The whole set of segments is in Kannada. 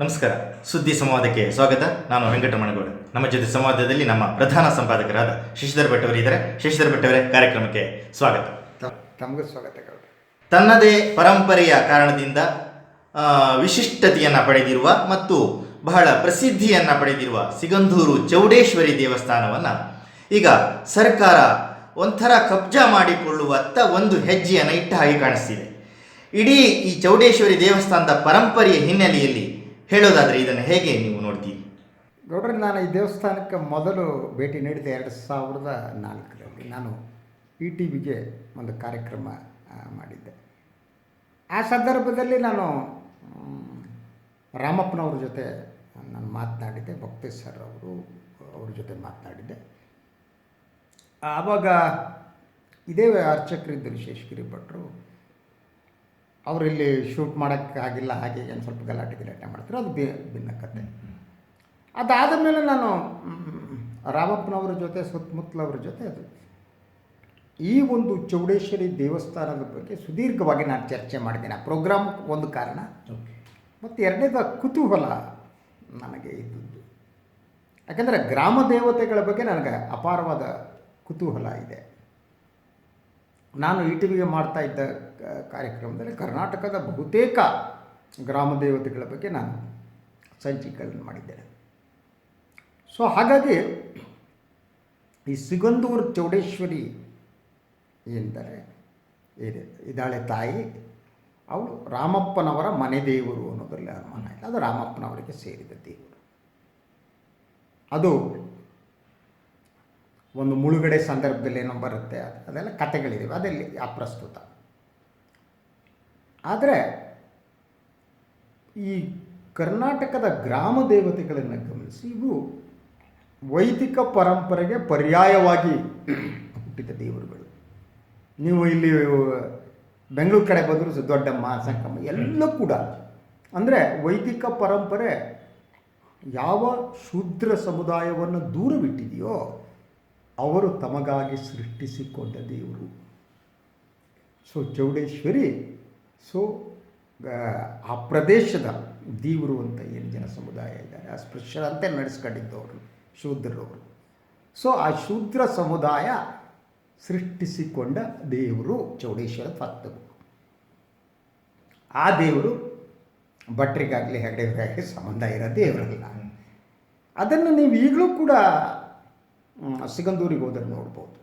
ನಮಸ್ಕಾರ. ಸುದ್ದಿ ಸಂವಾದಕ್ಕೆ ಸ್ವಾಗತ. ನಾನು ವೆಂಕಟರಮಣಗೌಡ. ನಮ್ಮ ಜೊತೆ ಸಂವಾದದಲ್ಲಿ ನಮ್ಮ ಪ್ರಧಾನ ಸಂಪಾದಕರಾದ ಶಶಿಧರ್ ಭಟ್ ಅವರು ಇದ್ದಾರೆ. ಶಶಿಧರ್ ಭಟ್ ಅವರೇ ಕಾರ್ಯಕ್ರಮಕ್ಕೆ ಸ್ವಾಗತ. ತಮಗೂ ಸ್ವಾಗತ ತನ್ನದೇ ಪರಂಪರೆಯ ಕಾರಣದಿಂದ ವಿಶಿಷ್ಟತೆಯನ್ನು ಪಡೆದಿರುವ ಮತ್ತು ಬಹಳ ಪ್ರಸಿದ್ಧಿಯನ್ನು ಪಡೆದಿರುವ ಸಿಗಂಧೂರು ಚೌಡೇಶ್ವರಿ ದೇವಸ್ಥಾನವನ್ನು ಈಗ ಸರ್ಕಾರ ಒಂಥರ ಕಬ್ಜಾ ಮಾಡಿಕೊಳ್ಳುವತ್ತ ಒಂದು ಹೆಜ್ಜೆಯನ್ನು ಇಟ್ಟ ಹಾಗೆ ಕಾಣಿಸ್ತಿದೆ. ಇಡೀ ಈ ಚೌಡೇಶ್ವರಿ ದೇವಸ್ಥಾನದ ಪರಂಪರೆಯ ಹಿನ್ನೆಲೆಯಲ್ಲಿ ಹೇಳೋದಾದರೆ ಇದನ್ನು ಹೇಗೆ ನೀವು ನೋಡ್ತೀರಿ? ನೋಡ್ರಿ ನಾನು ಈ ದೇವಸ್ಥಾನಕ್ಕೆ ಮೊದಲು ಭೇಟಿ ನೀಡಿದೆ ಎರಡು ಸಾವಿರದ ನಾಲ್ಕರಲ್ಲಿ ನಾನು ಇ ಟಿ ವಿಗೆ ಒಂದು ಕಾರ್ಯಕ್ರಮ ಮಾಡಿದ್ದೆ. ಆ ಸಂದರ್ಭದಲ್ಲಿ ನಾನು, ರಾಮಪ್ಪನವ್ರ ಜೊತೆ ನಾನು ಮಾತನಾಡಿದ್ದೆ, ಭಕ್ತೇಶ್ ಸರ್ ಅವರು, ಅವ್ರ ಜೊತೆ ಮಾತನಾಡಿದ್ದೆ. ಆವಾಗ ಇದೇ ಅರ್ಚಕರಿದ್ದರು ಶೇಷಗಿರಿ ಭಟ್ರು ಅವರಿಲ್ಲಿ ಶೂಟ್ ಮಾಡೋಕ್ಕಾಗಿಲ್ಲ ಹಾಗೆ ಏನು ಸ್ವಲ್ಪ ಗಲಾಟೆ ಗಿಲಾಟೆ ಮಾಡ್ತಾರೆ ಅದು ಬಿ ಭಿನ್ನ ಕತೆ. ಅದಾದ ಮೇಲೆ ನಾನು ರಾಮಪ್ಪನವರ ಜೊತೆ ಸುತ್ತಮುತ್ತಲವ್ರ ಜೊತೆ ಅದು. ಈ ಒಂದು ಚೌಡೇಶ್ವರಿ ದೇವಸ್ಥಾನದ ಬಗ್ಗೆ ಸುದೀರ್ಘವಾಗಿ ನಾನು ಚರ್ಚೆ ಮಾಡಿದ್ದೇನೆ. ಆ ಪ್ರೋಗ್ರಾಮ್ ಒಂದು ಕಾರಣ. ಮತ್ತು ಎರಡನೇದು ಕುತೂಹಲ ನನಗೆ ಇದ್ದದ್ದು. ಯಾಕಂದರೆ ಗ್ರಾಮ ದೇವತೆಗಳ ಬಗ್ಗೆ ನನಗೆ ಅಪಾರವಾದ ಕುತೂಹಲ ಇದೆ. ನಾನು ಇ ಟಿ ವಿಗೆ ಮಾಡ್ತಾ ಇದ್ದ ಕಾರ್ಯಕ್ರಮದಲ್ಲಿ ಕರ್ನಾಟಕದ ಬಹುತೇಕ ಗ್ರಾಮ ದೇವತೆಗಳ ಬಗ್ಗೆ ನಾನು ಸಂಚಿಕೆಗಳನ್ನು ಮಾಡಿದ್ದೇನೆ. ಸೊ ಹಾಗಾಗಿ ಈ ಸಿಗಂದೂರು ಚೌಡೇಶ್ವರಿ ಎಂದರೆ ಇದೆ. ಇದ್ದಾಳೆ ತಾಯಿ, ಅವಳು ರಾಮಪ್ಪನವರ ಮನೆ ದೇವರು ಅನ್ನೋದರಲ್ಲಿ ಅನುಮಾನ ಇಲ್ಲ. ಅದು ರಾಮಪ್ಪನವರಿಗೆ ಸೇರಿದ ದೇವರು. ಅದು ಒಂದು ಮುಳುಗಡೆ ಸಂದರ್ಭದಲ್ಲಿ ಏನೋ ಬರುತ್ತೆ ಅದು ಅದೆಲ್ಲ ಅದರಲ್ಲಿ ಅದೆಲ್ಲಿ? ಅಪ್ರಸ್ತುತ ಆದರೆ ಈ ಕರ್ನಾಟಕದ ಗ್ರಾಮ ದೇವತೆಗಳನ್ನು ಗಮನಿಸಿ, ಇವು ವೈದಿಕ ಪರಂಪರೆಗೆ ಪರ್ಯಾಯವಾಗಿ ಹುಟ್ಟಿದ ದೇವರುಗಳು. ನೀವು ಇಲ್ಲಿ ಬೆಂಗಳೂರು ಕಡೆ ಬಂದರೂ ದೊಡ್ಡಮ್ಮ ಸಂಕಮ್ಮ ಎಲ್ಲ ಕೂಡ. ಅಂದರೆ ವೈದಿಕ ಪರಂಪರೆ ಯಾವ ಶೂದ್ರ ಸಮುದಾಯವನ್ನು ದೂರವಿಟ್ಟಿದೆಯೋ ಅವರು ತಮಗಾಗಿ ಸೃಷ್ಟಿಸಿಕೊಂಡ ದೇವರು. ಸೊ ಚೌಡೇಶ್ವರಿ ಸೊ ಆ ಪ್ರದೇಶದ ದೇವರು ಅಂತ ಏನು ಜನ ಸಮುದಾಯ ಇದ್ದಾರೆ? ಆ ಸ್ಪೃಶ್ಯರಂತೆ ನಡೆಸ್ಕೊಂಡಿದ್ದವರು ಶೂದ್ರರವರು ಸೊ ಆ ಶೂದ್ರ ಸಮುದಾಯ ಸೃಷ್ಟಿಸಿಕೊಂಡ ದೇವರು ಚೌಡೇಶ್ವರ ತತ್ವ. ಆ ದೇವರು ಭಟ್ರಿಗಾಗಲಿ ಹೆಗಡೆಗಾಗಲಿ ಸಂಬಂಧ ಇರೋ ದೇವರಲ್ಲ. ಅದನ್ನು ನೀವು ಈಗಲೂ ಕೂಡ ಸಿಗಂದೂರಿಗೆ ಹೋದರೆ ನೋಡ್ಬೋದು.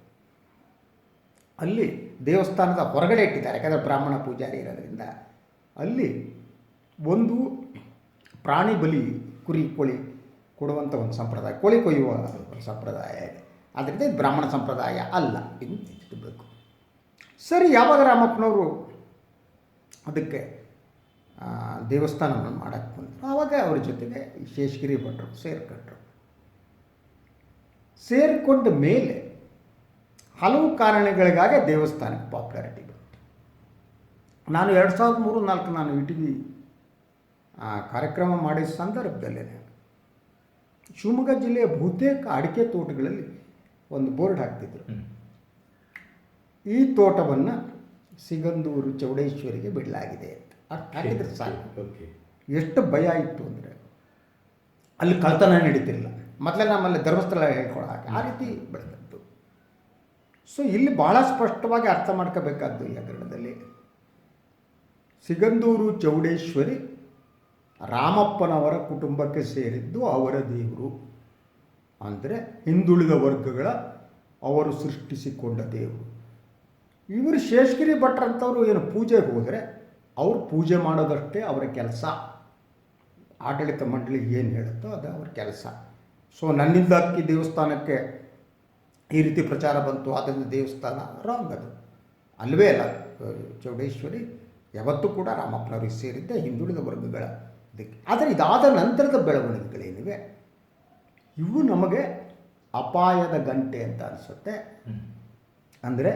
ಅಲ್ಲಿ ದೇವಸ್ಥಾನದ ಹೊರಗಡೆ ಇಟ್ಟಿದ್ದಾರೆ, ಯಾಕಂದರೆ ಬ್ರಾಹ್ಮಣ ಪೂಜಾರಿ ಇರೋದ್ರಿಂದ. ಅಲ್ಲಿ ಒಂದು ಪ್ರಾಣಿ ಬಲಿ, ಕುರಿ, ಕೋಳಿ ಕೊಡುವಂಥ ಒಂದು ಸಂಪ್ರದಾಯ, ಕೋಳಿ ಕೊಯ್ಯುವ ಸಂಪ್ರದಾಯ ಇದೆ. ಆದ್ದರಿಂದ ಇದು ಬ್ರಾಹ್ಮಣ ಸಂಪ್ರದಾಯ ಅಲ್ಲ ಇದು ತಿಳ್ಬೇಕು ಸರಿ, ಯಾವಾಗ ರಾಮಪ್ಪನವರು ಅದಕ್ಕೆ ದೇವಸ್ಥಾನವನ್ನು ಮಾಡೋಕ್ಕೆ ಬಂದರು? ಆವಾಗ ಅವ್ರ ಜೊತೆಗೆ ಶೇಷಗಿರಿ ಭಟ್ರು ಸೇರ್ಕೊಂಡ್ರು. ಸೇರಿಕೊಂಡ ಮೇಲೆ ಹಲವು ಕಾರಣಗಳಿಗಾಗಿ ದೇವಸ್ಥಾನಕ್ಕೆ ಪಾಪ್ಯುಲಾರಿಟಿ ಬಂತು. ನಾನು ಎರಡು ಸಾವಿರದ ಮೂರು ನಾಲ್ಕು ನಾನು ಇಟಗಿ ಆ ಕಾರ್ಯಕ್ರಮ ಮಾಡಿದ ಸಂದರ್ಭದಲ್ಲೇ ಶಿವಮೊಗ್ಗ ಜಿಲ್ಲೆಯ ಬಹುತೇಕ ಅಡಿಕೆ ತೋಟಗಳಲ್ಲಿ ಒಂದು ಬೋರ್ಡ್ ಹಾಕ್ತಿದ್ರು. ಈ ತೋಟವನ್ನು ಸಿಗಂದೂರು ಚೌಡೇಶ್ವರಿಗೆ ಬಿಡಲಾಗಿದೆ ಅಂತ. ಹಾಕಿದ್ರೆ ಸಾಕು. ಎಷ್ಟು ಭಯ ಇತ್ತು ಅಂದರೆ ಅಲ್ಲಿ ಕಳ್ತನ ನಡೀತಿರಲಿಲ್ಲ. ಮೊದಲೇ ನಮ್ಮಲ್ಲಿ ಧರ್ಮಸ್ಥಳ ಹೇಳ್ಕೊಳ್ಳೋ ಹಾಗೆ ಆ ರೀತಿ ಬೆಳೆದದ್ದು. ಸೊ ಇಲ್ಲಿ ಬಹಳ ಸ್ಪಷ್ಟವಾಗಿ ಅರ್ಥ ಮಾಡ್ಕೋಬೇಕಾದ್ದು ಈ ಹಗರಣದಲ್ಲಿ. ಸಿಗಂದೂರು, ಚೌಡೇಶ್ವರಿ, ರಾಮಪ್ಪನವರ ಕುಟುಂಬಕ್ಕೆ ಸೇರಿದ್ದು ಅವರ ದೇವರು. ಅಂದರೆ ಹಿಂದುಳಿದ ವರ್ಗಗಳ ಅವರು ಸೃಷ್ಟಿಸಿಕೊಂಡ ದೇವರು. ಇವರು ಶೇಷಗಿರಿ ಭಟ್ರಂಥವ್ರು ಏನು ಪೂಜೆಗೆ ಹೋದರೆ ಅವ್ರು ಪೂಜೆ ಮಾಡೋದಷ್ಟೇ ಅವರ ಕೆಲಸ. ಆಡಳಿತ ಮಂಡಳಿ ಏನು ಹೇಳುತ್ತೋ ಅದು ಅವ್ರ ಕೆಲಸ. ಸೊ ನನ್ನಿಂದ ಅಕ್ಕಿ ದೇವಸ್ಥಾನಕ್ಕೆ ಈ ರೀತಿ ಪ್ರಚಾರ ಬಂತು. ಆದ್ದರಿಂದ ದೇವಸ್ಥಾನ ರಾಂಗ್ ಅದು. ಅಲ್ವೇ ಅಲ್ಲ, ಚೌಡೇಶ್ವರಿ ಯಾವತ್ತೂ ಕೂಡ ರಾಮಪ್ಪನವ್ರಿಗೆ ಸೇರಿದ್ದೆ ಹಿಂದುಳಿದ ವರ್ಗಗಳ ಇದಕ್ಕೆ. ಆದರೆ ಇದಾದ ನಂತರದ ಬೆಳವಣಿಗೆಗಳೇನಿವೆ? ಇವು ನಮಗೆ ಅಪಾಯದ ಗಂಟೆ ಅಂತ ಅನಿಸುತ್ತೆ. ಅಂದರೆ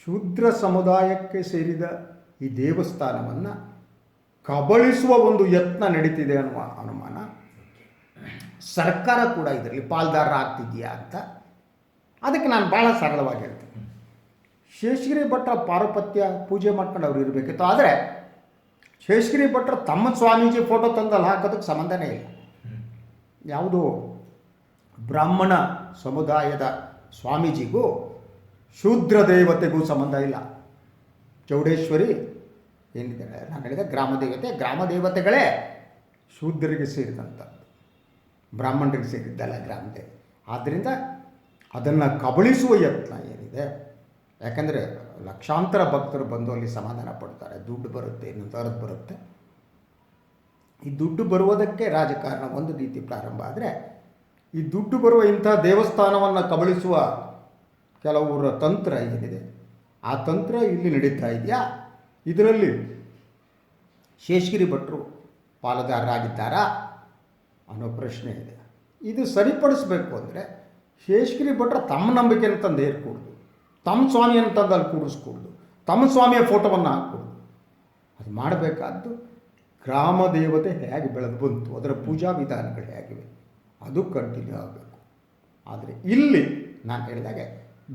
ಶೂದ್ರ ಸಮುದಾಯಕ್ಕೆ ಸೇರಿದ ಈ ದೇವಸ್ಥಾನವನ್ನು ಕಬಳಿಸುವ ಒಂದು ಯತ್ನ ನಡೀತಿದೆ ಅನ್ನುವ ಅನುಮಾನ. ಸರ್ಕಾರ ಕೂಡ ಇದರಲ್ಲಿ ಪಾಲ್ದಾರ ಆಗ್ತಿದೆಯಾ ಅಂತ ಅದಕ್ಕೆ ನಾನು ಭಾಳ ಸರಳವಾಗಿ ಹೇಳ್ತೀನಿ ಶೇಷಗಿರಿ ಭಟ್ಟ ಪಾರುಪತ್ಯ ಪೂಜೆ ಮಾಡ್ಕೊಂಡು ಅವ್ರು ಇರಬೇಕಿತ್ತು. ಆದರೆ ಶೇಷಗಿರಿ ಭಟ್ರು ತಮ್ಮ ಸ್ವಾಮೀಜಿ ಫೋಟೋ ತಂದಲ್ಲಿ ಹಾಕೋದಕ್ಕೆ ಸಂಬಂಧನೇ ಇಲ್ಲ. ಯಾವುದು ಬ್ರಾಹ್ಮಣ ಸಮುದಾಯದ ಸ್ವಾಮೀಜಿಗೂ ಶೂದ್ರ ದೇವತೆಗೂ ಸಂಬಂಧ ಇಲ್ಲ. ಚೌಡೇಶ್ವರಿ ಏನಿದೆ? ನಾನು ಹೇಳಿದೆ ಗ್ರಾಮ ದೇವತೆ, ಗ್ರಾಮ ದೇವತೆಗಳೇ ಶೂದ್ರರಿಗೆ ಸೇರಿದಂಥದ್ದು ಬ್ರಾಹ್ಮಣರಿಗೆ ಸೇರಿದ್ದಲ್ಲ ಗ್ರಾಮದೆ. ಆದ್ದರಿಂದ ಅದನ್ನು ಕಬಳಿಸುವ ಯತ್ನ ಏನಿದೆ, ಯಾಕಂದರೆ ಲಕ್ಷಾಂತರ ಭಕ್ತರು ಬಂದು ಅಲ್ಲಿ ಸಮಾಧಾನ ಪಡ್ತಾರೆ. ದುಡ್ಡು ಬರುತ್ತೆ ಇನ್ನೊಂದು ಬರುತ್ತೆ. ಈ ದುಡ್ಡು ಬರುವುದಕ್ಕೆ ರಾಜಕಾರಣ ಒಂದು ರೀತಿ ಪ್ರಾರಂಭ ಆದರೆ, ಈ ದುಡ್ಡು ಬರುವ ಇಂಥ ದೇವಸ್ಥಾನವನ್ನು ಕಬಳಿಸುವ ಕೆಲವರ ತಂತ್ರ ಏನಿದೆ, ಆ ತಂತ್ರ ಇಲ್ಲಿ ನಡೀತಾ ಇದೆಯಾ? ಇದರಲ್ಲಿ ಶೇಷಗಿರಿ ಭಟ್ರು ಪಾಲುದಾರರಾಗಿದ್ದಾರಾ? ಅನ್ನೋ ಪ್ರಶ್ನೆ ಇದೆ. ಇದು ಸರಿಪಡಿಸಬೇಕು ಅಂದರೆ ಶೇಷಗಿರಿ ಭಟ್ರ ತಮ್ಮ ನಂಬಿಕೆಯನ್ನು ತಂದು ಹೇರ್ಕೂಡ್ದು ತಮ್ಮ ಸ್ವಾಮಿಯನ್ನು ತಂದು ಅಲ್ಲಿ ಕೂಡಿಸ್ಕೊಡ್ದು ತಮ್ಮ ಸ್ವಾಮಿಯ ಫೋಟೋವನ್ನು ಹಾಕ್ಕೊಡ್ದು. ಅದು ಮಾಡಬೇಕಾದ್ದು ಗ್ರಾಮ ದೇವತೆ ಹೇಗೆ ಬೆಳೆದು ಬಂತು, ಅದರ ಪೂಜಾ ವಿಧಾನಗಳು ಹೇಗಿವೆ, ಅದು ಕಂಟಿನ್ಯೂ ಆಗಬೇಕು. ಆದರೆ ಇಲ್ಲಿ ನಾನು ಹೇಳಿದಾಗೆ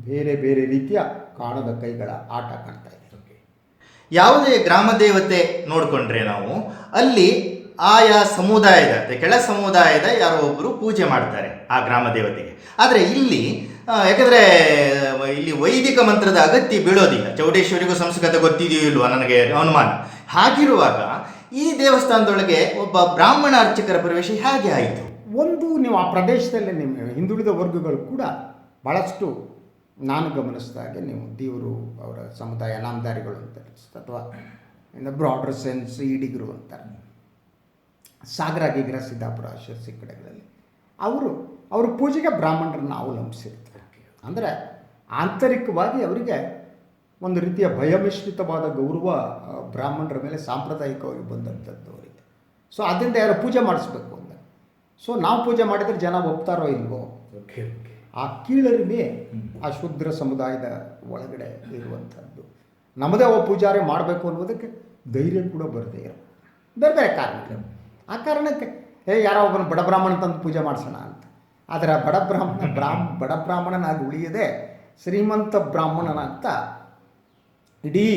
ಬೇರೆ ಬೇರೆ ರೀತಿಯ ಕಾಣದ ಕೈಗಳ ಆಟ ಕಾಣ್ತಾ ಇದೆ. ಯಾವುದೇ ಗ್ರಾಮ ದೇವತೆ ನೋಡಿಕೊಂಡ್ರೆ ನಾವು ಅಲ್ಲಿ ಆಯಾ ಸಮುದಾಯದ ಕೆಳ ಸಮುದಾಯದ ಯಾರೋ ಒಬ್ಬರು ಪೂಜೆ ಮಾಡ್ತಾರೆ ಆ ಗ್ರಾಮ ದೇವತೆಗೆ. ಆದರೆ ಇಲ್ಲಿ ಯಾಕಂದರೆ, ಇಲ್ಲಿ ವೈದಿಕ ಮಂತ್ರದ ಅಗತ್ಯ ಬೀಳೋದಿಲ್ಲ. ಚೌಡೇಶ್ವರಿಗೂ ಸಂಸ್ಕೃತ ಗೊತ್ತಿದೆಯೋ ಇಲ್ವಾ ನನಗೆ ಅನುಮಾನ. ಹಾಗಿರುವಾಗ ಈ ದೇವಸ್ಥಾನದೊಳಗೆ ಒಬ್ಬ ಬ್ರಾಹ್ಮಣ ಅರ್ಚಕರ ಪ್ರವೇಶ ಹೇಗೆ ಆಯಿತು? ಒಂದು, ನೀವು ಆ ಪ್ರದೇಶದಲ್ಲಿ ನಿಮ್ಮ ಹಿಂದುಳಿದ ವರ್ಗಗಳು ಕೂಡ ಭಾಳಷ್ಟು ನಾನು ಗಮನಿಸಿದಾಗೆ ನೀವು ದೇವರು, ಅವರ ಸಮುದಾಯ ನಾಮದಾರಿಗಳು ಅಂತ ಅಥವಾ ಇನ್ನು ಬ್ರಾಡರ್ ಸೆನ್ಸ್ ಈಡಿಗರು ಅಂತಾರೆ. ಸಾಗರ ಗೀಗರ ಸಿದ್ದಾಪುರ ಶಿರಸಿ ಕಡೆಗಳಲ್ಲಿ ಅವರು ಅವ್ರ ಪೂಜೆಗೆ ಬ್ರಾಹ್ಮಣರನ್ನು ಅವಲಂಬಿಸಿರ್ತಾರೆ. ಅಂದರೆ ಆಂತರಿಕವಾಗಿ ಅವರಿಗೆ ಒಂದು ರೀತಿಯ ಭಯಮಿಶ್ರಿತವಾದ ಗೌರವ ಬ್ರಾಹ್ಮಣರ ಮೇಲೆ ಸಾಂಪ್ರದಾಯಿಕವಾಗಿ ಬಂದಂಥದ್ದು ಅವರಿಗೆ. ಸೊ ಅದರಿಂದ ಯಾರು ಪೂಜೆ ಮಾಡಿಸ್ಬೇಕು ಅಂತ. ಸೊ ನಾವು ಪೂಜೆ ಮಾಡಿದರೆ ಜನ ಒಪ್ತಾರೋ ಇಲ್ವೋ? ಆ ಕೀಳರಿಮೆ ಆ ಶೂದ್ರ ಸಮುದಾಯದ ಒಳಗಡೆ ಇರುವಂಥದ್ದು. ನಮ್ಮದೇ ಒಬ್ಬ ಪೂಜಾರಿ ಮಾಡಬೇಕು ಅನ್ನೋದಕ್ಕೆ ಧೈರ್ಯ ಕೂಡ ಬರದೇ ಇರೋ ಬೇರೆ ಬೇರೆ ಕಾರಣಗಳು ಆ ಕಾರಣಕ್ಕೆ ಏ ಯಾರೋ ಒಬ್ಬನ ಬಡ ಬ್ರಾಹ್ಮಣ ತಂದು ಪೂಜೆ ಮಾಡಿಸೋಣ ಅಂತ. ಆದರೆ ಆ ಬಡ ಬ್ರಾಹ್ಮಣ ಬ್ರಾಹ್ಮ ಬಡ ಬ್ರಾಹ್ಮಣನಾಗಿ ಉಳಿಯದೆ ಶ್ರೀಮಂತ ಬ್ರಾಹ್ಮಣನಾಗ್ತ ಇಡೀ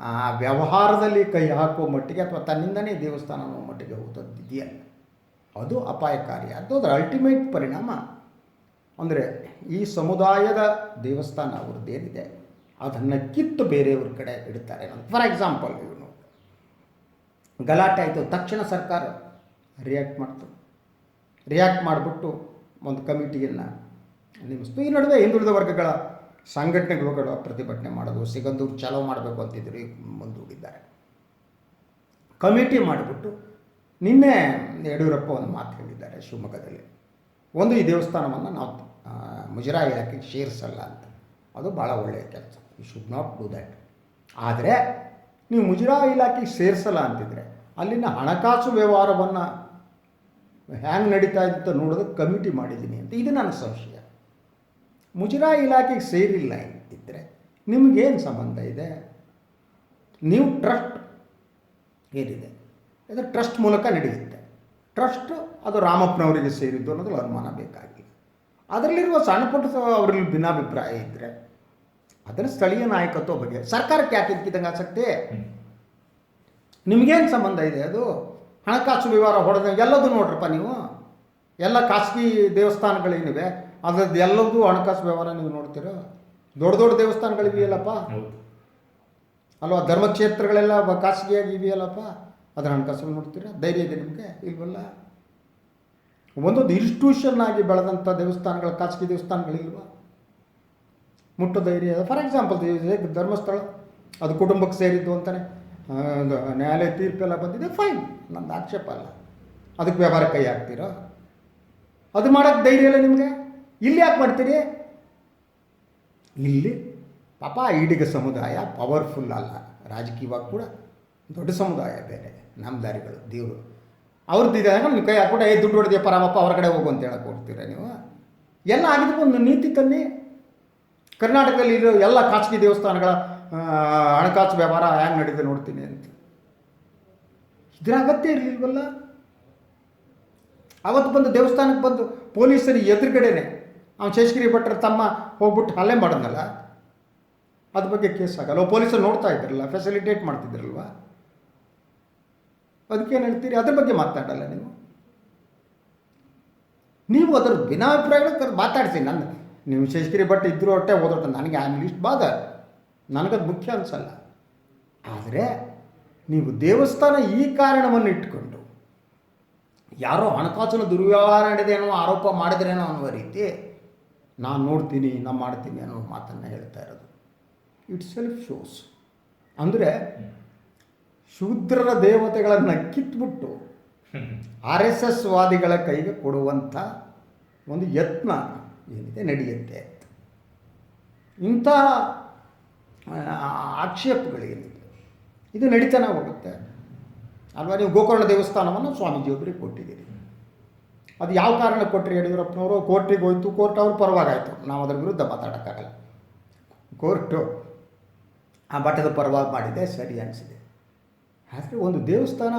ಆ ವ್ಯವಹಾರದಲ್ಲಿ ಕೈ ಹಾಕುವ ಮಟ್ಟಿಗೆ ಅಥವಾ ತನ್ನಿಂದನೇ ದೇವಸ್ಥಾನ ಅನ್ನೋ ಮಟ್ಟಿಗೆ ಹೋದದ್ದಿದೆಯಲ್ಲ ಅದು ಅಪಾಯಕಾರಿ. ಅದು ಅದರ ಅಲ್ಟಿಮೇಟ್ ಪರಿಣಾಮ. ಅಂದರೆ ಈ ಸಮುದಾಯದ ದೇವಸ್ಥಾನ ಅವ್ರದ್ದೇನಿದೆ, ಅದನ್ನು ಕಿತ್ತು ಬೇರೆಯವ್ರ ಕಡೆ ಇಡ್ತಾರೆ. ಫಾರ್ ಎಕ್ಸಾಂಪಲ್ ಗಲಾಟೆ ಆಯಿತು. ತಕ್ಷಣ ಸರ್ಕಾರ ರಿಯಾಕ್ಟ್ ಮಾಡ್ತು. ರಿಯಾಕ್ಟ್ ಮಾಡಿಬಿಟ್ಟು ಒಂದು ಕಮಿಟಿಯನ್ನು ನೇಮಿಸ್ತು. ಈ ನಡುವೆ ಹಿಂದುಳಿದ ವರ್ಗಗಳ ಸಂಘಟನೆಗಳು ಪ್ರತಿಭಟನೆ ಮಾಡೋದು, ಸಿಗಂದೂರು ಚಲೋ ಮಾಡಬೇಕು ಅಂತಿದ್ರು ಮುಂದೂಡಿದ್ದಾರೆ. ಕಮಿಟಿ ಮಾಡಿಬಿಟ್ಟು ನಿನ್ನೆ ಯಡಿಯೂರಪ್ಪ ಒಂದು ಮಾತು ಹೇಳಿದ್ದಾರೆ ಶಿವಮೊಗ್ಗದಲ್ಲಿ. ಒಂದು ಈ ದೇವಸ್ಥಾನವನ್ನು ನಾವು ಮುಜರಾಯಿ ಇಲಾಖೆಗೆ ಸೇರಿಸಲ್ಲ ಅಂತ. ಅದು ಭಾಳ ಒಳ್ಳೆಯ ಕೆಲಸ. You should not do that ಆದರೆ ನೀವು ಮುಜರಾ ಇಲಾಖೆಗೆ ಸೇರಿಸಲ್ಲ ಅಂತಿದ್ರೆ ಅಲ್ಲಿನ ಹಣಕಾಸು ವ್ಯವಹಾರವನ್ನು ಹ್ಯಾಂಗೆ ನಡೀತಾ ಇದೆ ಅಂತ ನೋಡೋದಕ್ಕೆ ಕಮಿಟಿ ಮಾಡಿದ್ದೀನಿ ಅಂತ. ಇದು ನನ್ನ ಸಂಶಯ. ಮುಜರಾಯಿ ಇಲಾಖೆಗೆ ಸೇರಿಲ್ಲ ಅಂತಿದ್ದರೆ ನಿಮಗೇನು ಸಂಬಂಧ ಇದೆ? ನೀವು ಟ್ರಸ್ಟ್ ಏನಿದೆ? ಇದು ಟ್ರಸ್ಟ್ ಮೂಲಕ ನಡೆಯುತ್ತೆ. ಟ್ರಸ್ಟ್ ಅದು ರಾಮಪ್ಪನವರಿಗೆ ಸೇರಿದ್ದು ಅನ್ನೋದು ಅನುಮಾನ ಬೇಕಾಗಿಲ್ಲ. ಅದರಲ್ಲಿರುವ ಸಣ್ಣ ಪುಟ್ಟ ಅವರಲ್ಲಿ ಭಿನ್ನಾಭಿಪ್ರಾಯ ಇದ್ದರೆ ಅದನ್ನು ಸ್ಥಳೀಯ ನಾಯಕತ್ವ ಬಗ್ಗೆ. ಸರ್ಕಾರಕ್ಕೆ ಯಾಕೆ ಇದ್ಕಿದಂಗೆ ಆಸಕ್ತಿ? ನಿಮಗೇನು ಸಂಬಂಧ ಇದೆ ಅದು? ಹಣಕಾಸು ವ್ಯವಹಾರ ಹೊಡೆದ ಎಲ್ಲದೂ ನೋಡ್ರಪ್ಪ ನೀವು. ಎಲ್ಲ ಖಾಸಗಿ ದೇವಸ್ಥಾನಗಳೇನಿವೆ ಅದ್ರದ್ದು ಎಲ್ಲದೂ ಹಣಕಾಸು ವ್ಯವಹಾರ ನೀವು ನೋಡ್ತೀರ? ದೊಡ್ಡ ದೊಡ್ಡ ದೇವಸ್ಥಾನಗಳಿವೆಯಲ್ಲಪ್ಪ ಅಲ್ವಾ? ಧರ್ಮಕ್ಷೇತ್ರಗಳೆಲ್ಲ ಖಾಸಗಿಯಾಗಿ ಇವೆಯಲ್ಲಪ್ಪ. ಅದರ ಹಣಕಾಸು ನೋಡ್ತೀರಾ? ಧೈರ್ಯ ಇದೆ ನಿಮಗೆ? ಇಲ್ವಲ್ಲ? ಒಂದೊಂದು ಇನ್ಸ್ಟಿಟ್ಯೂಷನ್ ಆಗಿ ಬೆಳೆದಂಥ ದೇವಸ್ಥಾನಗಳ ಖಾಸಗಿ ದೇವಸ್ಥಾನಗಳಿಲ್ವಾ? ಮುಟ್ಟೋ ಧೈರ್ಯ. ಫಾರ್ ಎಕ್ಸಾಂಪಲ್ ಧರ್ಮಸ್ಥಳ, ಅದು ಕುಟುಂಬಕ್ಕೆ ಸೇರಿದ್ದು ಅಂತಾನೆ ನ್ಯಾಯಾಲಯ ತೀರ್ಪೆಲ್ಲ ಬಂದಿದೆ ಫೈನ್ ನಂದು ಆಕ್ಷೇಪ ಅಲ್ಲ. ಅದಕ್ಕೆ ವ್ಯವಹಾರ ಕೈ ಹಾಕ್ತೀರೋ? ಅದು ಮಾಡೋಕ್ಕೆ ಧೈರ್ಯ ಇಲ್ಲ ನಿಮಗೆ? ಇಲ್ಲಿ ಯಾಕೆ ಮಾಡ್ತೀರಿ? ಇಲ್ಲಿ ಪಾಪ ಈಡಿಗ ಸಮುದಾಯ ಪವರ್ಫುಲ್ ಅಲ್ಲ. ರಾಜಕೀಯವಾಗಿ ಕೂಡ ದೊಡ್ಡ ಸಮುದಾಯ ಬೇರೆ, ನಮ್ದಾರಿಗಳು, ದೇವರು. ಅವ್ರದ್ದು ಇದೆ ನಿಮ್ಮ ಕೈ ಹಾಕ್ಬಿಟ್ಟು, ಏ, ದುಡ್ಡು ಹೊಡೆದಿಯಪ್ಪ ರಾಮಪ್ಪ ಹೊರ ಕಡೆ ಹೋಗು ಅಂತ ಹೇಳಕ್ಕೆ ಹೋಗ್ತೀರಾ ನೀವು? ಎಲ್ಲ ಆಗಿದ್ದು ಒಂದು ನೀತಿ ತನ್ನಿ ಕರ್ನಾಟಕದಲ್ಲಿ ಇರೋ ಎಲ್ಲ ಖಾಸಗಿ ದೇವಸ್ಥಾನಗಳ ಹಣಕಾಸು ವ್ಯವಹಾರ ಹ್ಯಾಂಗೆ ನಡೀತೆ ನೋಡ್ತೀನಿ ಅಂತ. ಇದ್ರ ಅಗತ್ಯ ಇರಲಿಲ್ವಲ್ಲ? ಅವತ್ತು ಬಂದು ದೇವಸ್ಥಾನಕ್ಕೆ ಬಂದು ಪೊಲೀಸರು ಎದುರುಗಡೆನೆ ಅವ್ನು ಶೇಷಗಿರಿ ಭಟ್ರ ತಮ್ಮ ಹೋಗ್ಬಿಟ್ಟು ಹಲ್ಲೆ ಮಾಡಿದ್ನಲ್ಲ ಅದ್ರ ಬಗ್ಗೆ ಕೇಸ್ ಆಗಲ್ಲ. ಪೊಲೀಸರು ನೋಡ್ತಾ ಇದ್ರಲ್ಲ ಫೆಸಿಲಿಟೇಟ್ ಮಾಡ್ತಿದ್ರಲ್ವ? ಅದಕ್ಕೇನು ಹೇಳ್ತೀರಿ? ಅದ್ರ ಬಗ್ಗೆ ಮಾತಾಡಲ್ಲ ನೀವು? ನೀವು ಅದರ ಭಿನ್ನಾಭಿಪ್ರಾಯಗಳ ಮಾತಾಡ್ತೀನಿ ನನ್ನ ನೀವು ಶೇಷಗಿರಿ ಭಟ್ ಇದ್ರು ಹೊಟ್ಟೆ ಓದೋಟ ನನಗೆ ಆ ಲೀಸ್ಟ್ ಬಾದ ನನಗದು ಮುಖ್ಯ ಅನಿಸಲ್ಲ. ಆದರೆ ನೀವು ದೇವಸ್ಥಾನ ಈ ಕಾರಣವನ್ನು ಇಟ್ಕೊಂಡು ಯಾರೋ ಹಣಕಾಸಿನ ದುರ್ವ್ಯವಹಾರ ನಡೆದೆ ಅನ್ನೋ ಆರೋಪ ಮಾಡಿದ್ರೇನೋ ಅನ್ನುವ ರೀತಿ ನಾನು ನೋಡ್ತೀನಿ ನಾನು ಮಾಡ್ತೀನಿ ಅನ್ನೋ ಮಾತನ್ನು ಹೇಳ್ತಾ ಇರೋದು. ಇಟ್ ಸೆಲ್ಫ್ ಶೋಸ್ ಅಂದರೆ ಶೂದ್ರರ ದೇವತೆಗಳನ್ನು ಕಿತ್ಬಿಟ್ಟು ಆರ್ ಎಸ್ ಎಸ್ ವಾದಿಗಳ ಕೈಗೆ ಕೊಡುವಂಥ ಒಂದು ಯತ್ನ. ಏನಿದೆ ನಡೆಯುತ್ತೆ ಇಂಥ ಆ, ಆಕ್ಷೇಪಗಳೇನಿದೆ ಇದು ನಡೀತಾನೆ ಹೋಗುತ್ತೆ. ಅಲ್ವಾ ನೀವು ಗೋಕರ್ಣ ದೇವಸ್ಥಾನವನ್ನು ಸ್ವಾಮೀಜಿಯೊಬ್ಬರಿಗೆ ಕೊಟ್ಟಿದ್ದೀರಿ. ಅದು ಯಾವ ಕಾರಣ ಕೊಟ್ಟರೆ ಯಡಿಯೂರಪ್ಪನವರು? ಕೋರ್ಟಿಗೆ ಹೋಯ್ತು ಕೋರ್ಟ್ ಅವ್ರು ಪರವಾಗಾಯಿತು ನಾವು ಅದರ ವಿರುದ್ಧ ಮಾತಾಡೋಕ್ಕಾಗಲ್ಲ. ಕೋರ್ಟು ಆ ಮಠದ ಪರವಾಗಿ ಮಾಡಿದೆ ಸರಿ ಅನಿಸಿದೆ. ಆದರೆ ಒಂದು ದೇವಸ್ಥಾನ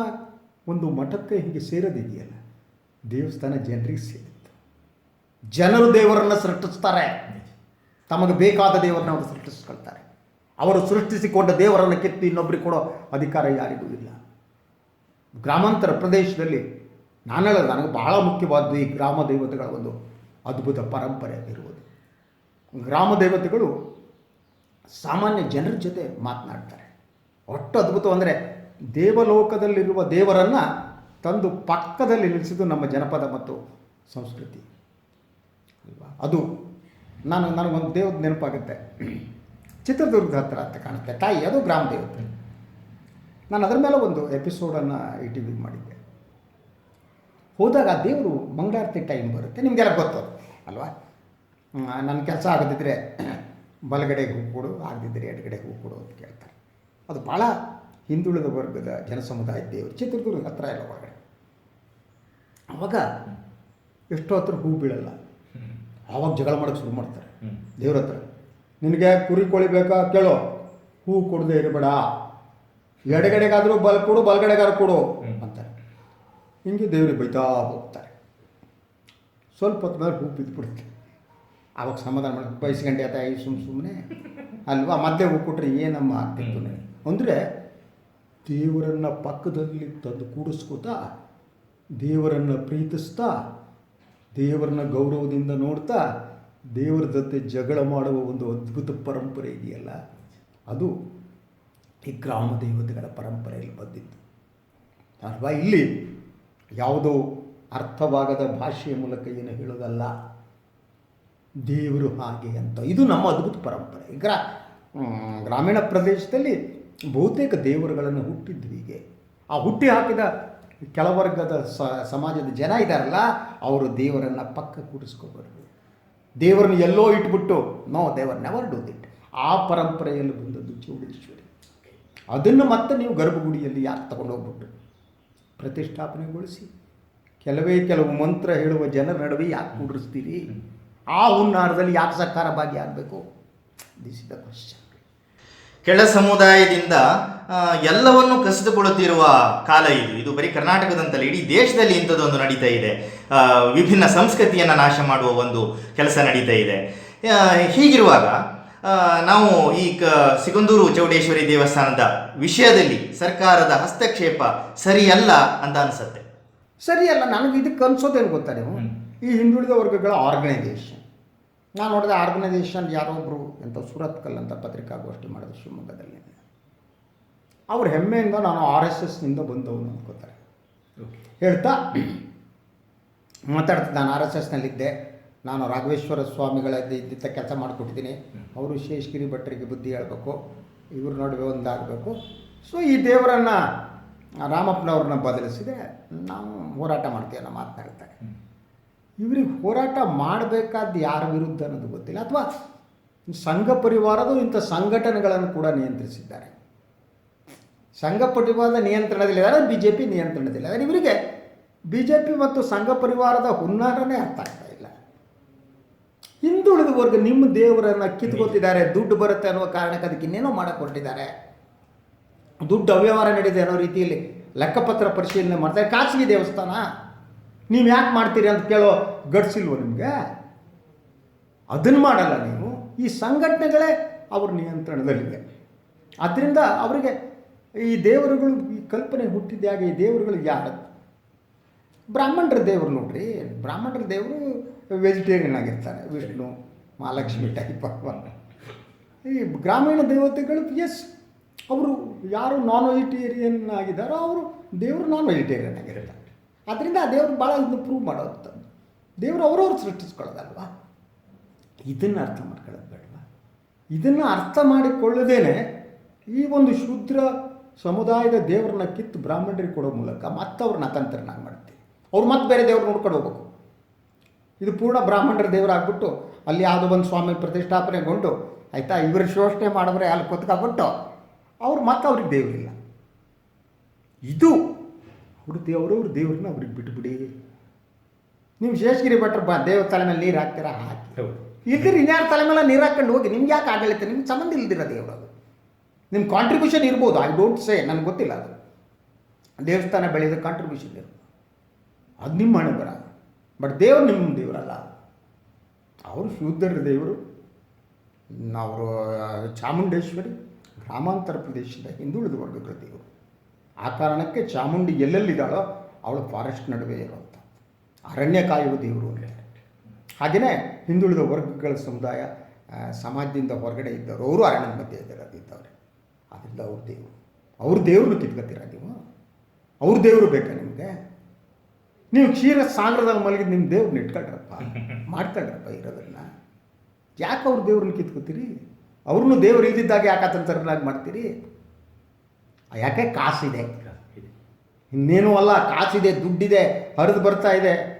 ಒಂದು ಮಠಕ್ಕೆ ಹೀಗೆ ಸೇರೋದಿದೆಯಲ್ಲ ದೇವಸ್ಥಾನ ಜನರಿಗೆ ಸೇರಿತ್ತು ಜನರು ದೇವರನ್ನು ಸೃಷ್ಟಿಸ್ತಾರೆ. ತಮಗೆ ಬೇಕಾದ ದೇವರನ್ನ ಅವರು ಸೃಷ್ಟಿಸ್ಕೊಳ್ತಾರೆ. ಅವರು ಸೃಷ್ಟಿಸಿಕೊಂಡ ದೇವರನ್ನು ಕೆತ್ತಿ ಇನ್ನೊಬ್ಬರಿಗೆ ಕೊಡೋ ಅಧಿಕಾರ ಯಾರಿಗೂ ಇಲ್ಲ. ಗ್ರಾಮಾಂತರ ಪ್ರದೇಶದಲ್ಲಿ ನಾನು ನನಗೆ ಬಹಳ ಮುಖ್ಯವಾದ್ದು ಈ ಗ್ರಾಮ ದೇವತೆಗಳ ಒಂದು ಅದ್ಭುತ ಪರಂಪರೆ ಇರುವುದು ಗ್ರಾಮ ದೇವತೆಗಳು ಸಾಮಾನ್ಯ ಜನರ ಜೊತೆ ಮಾತನಾಡ್ತಾರೆ. ಒಟ್ಟು ಅದ್ಭುತ ಅಂದರೆ ದೇವಲೋಕದಲ್ಲಿರುವ ದೇವರನ್ನು ತಂದು ಪಕ್ಕದಲ್ಲಿ ನಿಲ್ಲಿಸಿದ್ದು ನಮ್ಮ ಜನಪದ ಮತ್ತು ಸಂಸ್ಕೃತಿ. ಅದು ನಾನು, ನನಗೊಂದು ದೇವ್ರ ನೆನಪಾಗುತ್ತೆ. ಚಿತ್ರದುರ್ಗದ ಹತ್ರ ಅಂತ ಕಾಣುತ್ತೆ. ತಾಯಿ, ಅದು ಗ್ರಾಮ ದೇವತೆ ನಾನು ಅದರ ಮೇಲೆ ಒಂದು ಎಪಿಸೋಡನ್ನು ಈ ಟಿ ಮಾಡಿದ್ದೆ. ಹೋದಾಗ ಆ ದೇವರು ಮಂಗಳಾರತಿ ಟೈಮ್ ಬರುತ್ತೆ. ನಿಮಗೆಲ್ಲ ಗೊತ್ತು ಅಲ್ವಾ? ನನ್ನ ಕೆಲಸ ಆಗದಿದ್ದರೆ ಬಲಗಡೆಗೆ ಹೂ ಕೊಡು ಆಗದಿದ್ದರೆ ಎಡಗಡೆಗೆ ಹೂ ಕೊಡು ಅಂತ ಕೇಳ್ತಾರೆ. ಅದು ಭಾಳ ಹಿಂದುಳಿದ ವರ್ಗದ ಜನಸಮುದಾಯ ದೇವರು. ಚಿತ್ರದುರ್ಗ ಹತ್ರ ಇಲ್ಲ ಹೊರಗಡೆ. ಅವಾಗ ಎಷ್ಟೋ ಹತ್ರ ಹೂ ಬೀಳಲ್ಲ. ಆವಾಗ ಜಗಳ ಮಾಡೋಕೆ ಶುರು ಮಾಡ್ತಾರೆ. ದೇವ್ರ ಹತ್ರ ನಿನಗೆ ಕುರಿ ಕೋಳಿ ಬೇಕಾ? ಕೇಳೋ. ಹೂ ಕೊಡದೆ ಇರಬೇಡ ಎಡಗಡೆಗಾದರೂ ಬಲ್ ಕೊಡು ಬಲಗಡೆಗಾರು ಕೊಡು. ಅಂತಾರೆ. ಹಿಂಗೆ ದೇವ್ರಿಗೆ ಬೈತಾ ಹೋಗ್ತಾರೆ. ಸ್ವಲ್ಪ ಹೊತ್ತು ಮೇಲೆ ಹೂ ಬಿದ್ದುಬಿಡುತ್ತೆ ಆವಾಗ ಸಮಾಧಾನ ಮಾಡಿ ಗಂಟೆ ಆತ ಈ ಸುಮ್ಮ ಸುಮ್ಮನೆ ಅಲ್ವಾ? ಮತ್ತೆ ಹೂ ಕೊಟ್ಟರೆ ಏನಮ್ಮ ಆಗ್ತಿತ್ತು ಅಂದರೆ ದೇವರನ್ನು ಪಕ್ಕದಲ್ಲಿ ತಂದು ಕೂಡಿಸ್ಕೋತಾ ದೇವರನ್ನು ಪ್ರೀತಿಸ್ತಾ ದೇವರನ್ನ ಗೌರವದಿಂದ ನೋಡ್ತಾ ದೇವರ ಜೊತೆ ಜಗಳ ಮಾಡುವ ಒಂದು ಅದ್ಭುತ ಪರಂಪರೆ ಇದೆಯಲ್ಲ? ಅದು ಈ ಗ್ರಾಮ ದೇವತೆಗಳ ಪರಂಪರೆಯಲ್ಲಿ ಬಂದಿತ್ತು ಅಲ್ವಾ? ಇಲ್ಲಿ ಯಾವುದೋ ಅರ್ಥವಾಗದ ಭಾಷೆಯ ಮೂಲಕ ಏನು ಹೇಳೋದಲ್ಲ. ದೇವರು ಹಾಗೆ ಅಂತ. ಇದು ನಮ್ಮ ಅದ್ಭುತ ಪರಂಪರೆ. ಗ್ರಾ ಗ್ರಾಮೀಣ ಪ್ರದೇಶದಲ್ಲಿ ಬಹುತೇಕ ದೇವರುಗಳನ್ನು ಹುಟ್ಟಿದ್ವಿ ಹೀಗೆ. ಆ ಹುಟ್ಟಿ ಹಾಕಿದ ಕೆಳವರ್ಗದ ಸಮಾಜದ ಜನ ಇದ್ದಾರಲ್ಲ ಅವರು ದೇವರನ್ನು ಪಕ್ಕ ಕೂಡಿಸ್ಕೋಬಾರ್ದು ದೇವರನ್ನು ಎಲ್ಲೋ ಇಟ್ಬಿಟ್ಟು, ನೋ, ದೇವರ್ ನೆವರ್ ಡೂ ದಿಟ್ ಆ ಪರಂಪರೆಯಲ್ಲಿ ಬಂದದ್ದು ಚೌಡೇಶ್ವರಿ. ಅದನ್ನು ಮತ್ತೆ ನೀವು ಗರ್ಭಗುಡಿಯಲ್ಲಿ ಯಾಕೆ ತಗೊಂಡೋಗ್ಬಿಟ್ಟು ಪ್ರತಿಷ್ಠಾಪನೆಗೊಳಿಸಿ. ಕೆಲವೇ ಕೆಲವು ಮಂತ್ರ ಹೇಳುವ ಜನರ ನಡುವೆ ಯಾಕೆ ಕೂಡಿಸ್ತೀರಿ? ಆ ಹುನ್ನಾರದಲ್ಲಿ ಯಾಕೆ ಸರ್ಕಾರ ಭಾಗಿಯಾಗಬೇಕು? ದಿಸ್ ಇಸ್ ದ ಕ್ವಶನ್ ಕೆಳ ಸಮುದಾಯದಿಂದ ಎಲ್ಲವನ್ನು ಕಸಿದುಕೊಳ್ಳುತ್ತಿರುವ ಕಾಲ ಇದು. ಇದು ಬರೀ ಕರ್ನಾಟಕದಂತಲ್ಲ ಇಡೀ ದೇಶದಲ್ಲಿ ಇಂಥದ್ದೊಂದು ನಡೀತಾ ಇದೆ. ವಿಭಿನ್ನ ಸಂಸ್ಕೃತಿಯನ್ನು ನಾಶ ಮಾಡುವ ಒಂದು ಕೆಲಸ ನಡೀತಾ ಇದೆ. ಹೀಗಿರುವಾಗ ನಾವು ಈ ಕ ಸಿಗಂದೂರು ಚೌಡೇಶ್ವರಿ ದೇವಸ್ಥಾನದ ವಿಷಯದಲ್ಲಿ ಸರ್ಕಾರದ ಹಸ್ತಕ್ಷೇಪ ಸರಿಯಲ್ಲ ಅಂತ ಅನಿಸುತ್ತೆ. ಸರಿಯಲ್ಲ ನನಗೆ ಇದಕ್ಕೆ ಅನ್ಸೋದೇನು ಗೊತ್ತಾ ನೀವು? ಈ ಹಿಂದುಳಿದ ವರ್ಗಗಳ ಆರ್ಗನೈಸೇಷನ್ ನಾನು ನೋಡಿದ ಆರ್ಗನೈಸೇಷನ್ ಯಾರೊಬ್ಬರು ಎಂಥ ಸುರತ್ಕಲ್ ಅಂತ ಪತ್ರಿಕಾಗೋಷ್ಠಿ ಮಾಡಿದ್ರು ಶಿವಮೊಗ್ಗದಲ್ಲಿ. ಅವ್ರ ಹೆಮ್ಮೆಯಿಂದ ನಾನು ಆರ್ ಎಸ್ ಎಸ್ನಿಂದ ಬಂದವನು ಅಂದ್ಕೋತಾರೆ ಹೇಳ್ತಾ ಮಾತಾಡ್ತಿದ್ದೆ ನಾನು ಆರ್ ಎಸ್ ಎಸ್ನಲ್ಲಿದ್ದೆ. ನಾನು ರಾಘವೇಶ್ವರ ಸ್ವಾಮಿಗಳ ಇದ್ದಿದ್ದ ಕೆಲಸ ಮಾಡಿಕೊಟ್ಟಿದ್ದೀನಿ. ಅವರು ಶೇಷಗಿರಿ ಭಟ್ಟರಿಗೆ ಬುದ್ಧಿ ಹೇಳಬೇಕು. ಇವ್ರ ನಡುವೆ ಒಂದಾಗಬೇಕು. ಸೊ ಈ ದೇವರನ್ನು ರಾಮಪ್ಪನವ್ರನ್ನ ಬದಲಿಸಿದೆ ನಾವು ಹೋರಾಟ ಮಾಡ್ತೀವಿ ಅನ್ನೋ ಮಾತನಾಡ್ತಾರೆ ಇವ್ರಿಗೆ ಹೋರಾಟ ಮಾಡಬೇಕಾದ ಯಾರ ವಿರುದ್ಧ ಅನ್ನೋದು ಗೊತ್ತಿಲ್ಲ. ಅಥವಾ ಸಂಘ ಪರಿವಾರದ ಇಂಥ ಸಂಘಟನೆಗಳನ್ನು ಕೂಡ ನಿಯಂತ್ರಿಸಿದ್ದಾರೆ. ಸಂಘ ಪರಿವಾರದ ನಿಯಂತ್ರಣದಲ್ಲಿದ್ದಾರೆ ಬಿ ಜೆ ಪಿ ನಿಯಂತ್ರಣದಲ್ಲಿದ್ದಾರೆ ಇವರಿಗೆ ಬಿ ಜೆ ಪಿ ಮತ್ತು ಸಂಘ ಪರಿವಾರದ ಹುನ್ನಾರನೇ ಅರ್ಥ ಆಗ್ತಾ ಇಲ್ಲ. ಹಿಂದುಳಿದ ವರ್ಗ ನಿಮ್ಮ ದೇವರನ್ನು ಕಿತ್ಕೊತಿದ್ದಾರೆ ದುಡ್ಡು ಬರುತ್ತೆ ಅನ್ನೋ ಕಾರಣಕ್ಕೆ ಅದಕ್ಕೆ ಇನ್ನೇನೋ ಮಾಡಿಕೊಂಡಿದ್ದಾರೆ ದುಡ್ಡು ಅವ್ಯವಹಾರ ನಡೆದಿದೆ ಅನ್ನೋ ರೀತಿಯಲ್ಲಿ ಲೆಕ್ಕಪತ್ರ ಪರಿಶೀಲನೆ ಮಾಡ್ತಾರೆ ಖಾಸಗಿ ದೇವಸ್ಥಾನ, ನೀವು ಯಾಕೆ ಮಾಡ್ತೀರಿ ಅಂತ ಕೇಳೋ ಗಡ್ಸಿಲ್ವ ನಿಮಗೆ? ಅದನ್ನು ಮಾಡಲ್ಲ ನೀವು. ಈ ಸಂಘಟನೆಗಳೇ ಅವ್ರ ನಿಯಂತ್ರಣದಲ್ಲಿದೆ. ಆದ್ದರಿಂದ ಅವರಿಗೆ ಈ ದೇವರುಗಳು ಈ ಕಲ್ಪನೆ ಹುಟ್ಟಿದ್ದಾಗ ಈ ದೇವರುಗಳು ಯಾರು? ಬ್ರಾಹ್ಮಣರ ದೇವರು ನೋಡ್ರಿ. ಬ್ರಾಹ್ಮಣರ ದೇವರು ವೆಜಿಟೇರಿಯನ್ ಆಗಿರ್ತಾರೆ. ವಿಷ್ಣು, ಮಹಾಲಕ್ಷ್ಮಿ ಟೈಪ್ ಈ ಗ್ರಾಮೀಣ ದೇವತೆಗಳು ಎಸ್ ಅವರು ಯಾರು ನಾನ್ ವೆಜಿಟೇರಿಯನ್ ಆಗಿದ್ದಾರೋ ಅವರು ದೇವರು ನಾನ್ ವೆಜಿಟೇರಿಯನ್ ಆಗಿರ್ತಾರೆ. ಅದರಿಂದ ಆ ದೇವರು ಭಾಳ ಇದನ್ನು ಪ್ರೂವ್ ಮಾಡೋದು ದೇವರು ಅವರವ್ರು ಸೃಷ್ಟಿಸ್ಕೊಳ್ಳೋದಲ್ವಾ? ಇದನ್ನು ಅರ್ಥ ಮಾಡ್ಕೊಳ್ಳೋದು ಬೇಡವಾ? ಇದನ್ನು ಅರ್ಥ ಮಾಡಿಕೊಳ್ಳದೇನೆ ಈ ಒಂದು ಶೂದ್ರ ಸಮುದಾಯದ ದೇವರನ್ನ ಕಿತ್ತು ಬ್ರಾಹ್ಮಣರಿಗೆ ಕೊಡೋ ಮೂಲಕ ಮತ್ತೆ ಅವ್ರನ್ನ ಅತಂತ್ರನಾಗಿ ಮಾಡ್ತೀವಿ. ಅವ್ರು ಮತ್ತೆ ಬೇರೆ ದೇವ್ರು ನೋಡ್ಕೊಂಡು ಹೋಗ್ಬೇಕು. ಇದು ಪೂರ್ಣ ಬ್ರಾಹ್ಮಣರ ದೇವರಾಗ್ಬಿಟ್ಟು ಅಲ್ಲಿ ಯಾವುದೋ ಒಂದು ಸ್ವಾಮಿ ಪ್ರತಿಷ್ಠಾಪನೆಗೊಂಡು ಆಯಿತಾ ಇವರು ಶೋಷಣೆ ಮಾಡಿದ್ರೆ ಅಲ್ಲಿ ಕೊತ್ಕೊಬಿಟ್ಟು ಅವ್ರು ಮತ್ತೆ ಅವ್ರಿಗೆ ದೇವರಿಲ್ಲ ಇದು ಅವ್ರ ದೇವರವ್ರ ದೇವ್ರನ್ನ ಅವ್ರಿಗೆ ಬಿಟ್ಬಿಡಿ. ನೀವು ಶೇಷಗಿರಿ ಭಟ್ರು ಬಾ ದೇವ್ರ ತಲೆ ಮೇಲೆ ನೀರು ಹಾಕ್ತೀರಾ ಹಾಕಿ. ಹೌದು. ಇಲ್ದಿರ ಇನ್ಯಾರ ತಲೆ ಮೇಲೆ ನೀರು ಹಾಕೊಂಡು ಹೋಗಿ ನಿಮ್ಗೆ ಯಾಕೆ ಆಡಳಿತ ನಿಮ್ಗೆ ಸಂಬಂಧ ಇಲ್ದಿರ ದೇವರು ನಿಮ್ಮ ಕಾಂಟ್ರಿಬ್ಯೂಷನ್ ಇರ್ಬೋದು ಐ ಡೋಂಟ್ ಸೇ ನನಗೆ ಗೊತ್ತಿಲ್ಲ ಅದು. ದೇವಸ್ಥಾನ ಬೆಳೆದ ಕಾಂಟ್ರಿಬ್ಯೂಷನ್ ಇರ್ಬೋದು. ಅದು ನಿಮ್ಮ ಹಣೆ ಬರ ಬಟ್ ದೇವರು ನಿಮ್ಮ ದೇವರಲ್ಲ. ಅವರು ಶೂದ್ರ ದೇವರು. ಅವರು ಚಾಮುಂಡೇಶ್ವರಿ, ಗ್ರಾಮಾಂತರ ಪ್ರದೇಶದ ಹಿಂದುಳಿದ ವರ್ಗಗಳ ದೇವರು. ಆ ಕಾರಣಕ್ಕೆ ಚಾಮುಂಡಿ ಎಲ್ಲೆಲ್ಲಿದ್ದಾಳೋ ಅವಳು ಫಾರೆಸ್ಟ್ ನಡುವೆ ಇರುವಂಥ ಅರಣ್ಯ ಕಾಯುವ ದೇವರು ಅಂತ ಹಾಗೆಯೇ ಹಿಂದುಳಿದ ವರ್ಗಗಳ ಸಮುದಾಯ ಸಮಾಜದಿಂದ ಹೊರಗಡೆ ಇದ್ದವರು ಅವರು ಅರಣ್ಯದ ಮಧ್ಯೆ ಇದ್ದವ್ರೆ ಅದರಿಂದ ಅವ್ರ ದೇವರು. ಅವ್ರ ದೇವ್ರನ್ನ ಕಿತ್ಕೊತೀರ ನೀವು? ಅವ್ರ ದೇವರು ಬೇಕಾ ನಿಮಗೆ? ನೀವು ಕ್ಷೀರ ಸಾಗರದಲ್ಲಿ ಮಲಗಿದ ನಿಮ್ಮ ದೇವ್ರನ್ನ ಇಟ್ಕೊಳ್ರಪ್ಪ ಮಾಡ್ಕೊಳ್ರಪ್ಪ ಇರೋದನ್ನ. ಯಾಕೆ ಅವ್ರ ದೇವ್ರನ್ನ ಕಿತ್ಕೋತೀರಿ? ಅವ್ರನ್ನೂ ದೇವ್ರು ಇದ್ದಿದ್ದಾಗ ಯಾಕೆ ಅತಂತ್ರನಾಗಿ ಮಾಡ್ತೀರಿ? ಯಾಕೆ ಕಾಸಿದೆ? ಇನ್ನೇನೂ ಇನ್ನೇನು ಅಲ್ಲ ಕಾಸಿದೆ ದುಡ್ಡಿದೆ ಹರಿದು ಬರ್ತಾ ಇದೆ.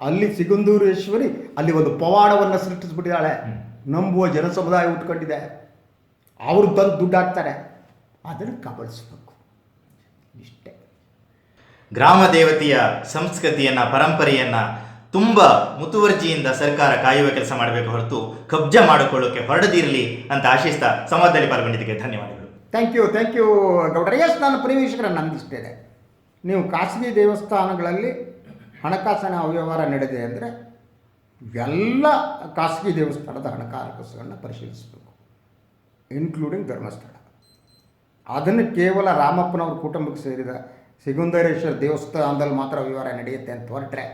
ಅಲ್ಲಿ ಸಿಗಂದೂರೇಶ್ವರಿ ಅಲ್ಲಿ ಒಂದು ಪವಾಡವನ್ನು ಸೃಷ್ಟಿಸ್ಬಿಟ್ಟಿದ್ದಾಳೆ. ನಂಬುವ ಜನ ಸಮುದಾಯ ಉಟ್ಕೊಂಡಿದೆ. ಅವರು ಬಂದು ದುಡ್ಡು ಹಾಕ್ತಾರೆ ಅದನ್ನು ಕಬಳಿಸ್ಬೇಕು. ಇಷ್ಟೇ. ಗ್ರಾಮ ದೇವತೆಯ ಸಂಸ್ಕೃತಿಯನ್ನ ಪರಂಪರೆಯನ್ನ ತುಂಬ ಮುತುವರ್ಜಿಯಿಂದ ಸರ್ಕಾರ ಕಾಯುವ ಕೆಲಸ ಮಾಡಬೇಕು ಹೊರತು ಕಬ್ಜ ಮಾಡಿಕೊಳ್ಳೋಕೆ ಹೊರಡದಿರಲಿ ಅಂತ ಆಶಿಸ್ತಾ ಸಂವಾದದಲ್ಲಿ ಪಾಲ್ಗೊಂಡಿದ್ದಕ್ಕೆ ಧನ್ಯವಾದಗಳು. ಥ್ಯಾಂಕ್ ಯು ಥ್ಯಾಂಕ್ ಯು ಗೌಡರ ಎಸ್ ನಾನು ಪ್ರಿಯ ನಂದಿಸ್ತೇನೆ. ನೀವು ಖಾಸಗಿ ದೇವಸ್ಥಾನಗಳಲ್ಲಿ ಹಣಕಾಸಿನ ಅವ್ಯವಹಾರ ನಡೆದಿದೆ ಅಂದರೆ ಎಲ್ಲ ಖಾಸಗಿ ದೇವಸ್ಥಾನದ ಹಣಕಾಸುಗಳನ್ನ ಪರಿಶೀಲಿಸಬೇಕು. ಇನ್ಕ್ಲೂಡಿಂಗ್ ಧರ್ಮಸ್ಥಳ. ಅದನ್ನು ಕೇವಲ ರಾಮಪ್ಪನವ್ರ ಕುಟುಂಬಕ್ಕೆ ಸೇರಿದ ಸಿಗುಂದರೇಶ್ವರ ದೇವಸ್ಥಾನದಲ್ಲಿ ಮಾತ್ರ ವಿವರ ನಡೆಯುತ್ತೆ ಅಂತ ಹೊರಟ್ರೆ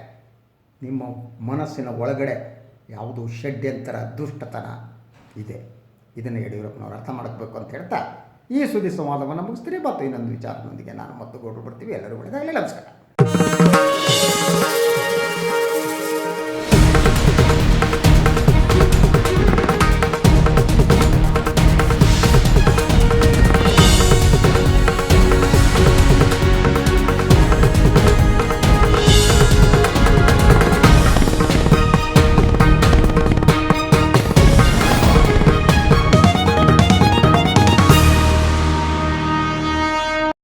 ನಿಮ್ಮ ಮನಸ್ಸಿನ ಒಳಗಡೆ ಯಾವುದು ಷಡ್ಯಂತರ ದುಷ್ಟತನ ಇದೆ. ಇದನ್ನು ಯಡಿಯೂರಪ್ಪನವರು ಅರ್ಥ ಮಾಡಬೇಕು ಅಂತ ಹೇಳ್ತಾ ಈ ಸುದ್ದಿ ಸಂವಾದವನ್ನು ಮುಗಿಸ್ತೀರಿ ಮತ್ತು ಇನ್ನೊಂದು ವಿಚಾರದೊಂದಿಗೆ ನಾನು ಮತ್ತು ಗೌಡರು ಬರ್ತೀವಿ ಎಲ್ಲರೂ ಒಳ್ಳೆಯದಾಗಲಿ ನಮಸ್ಕಾರ.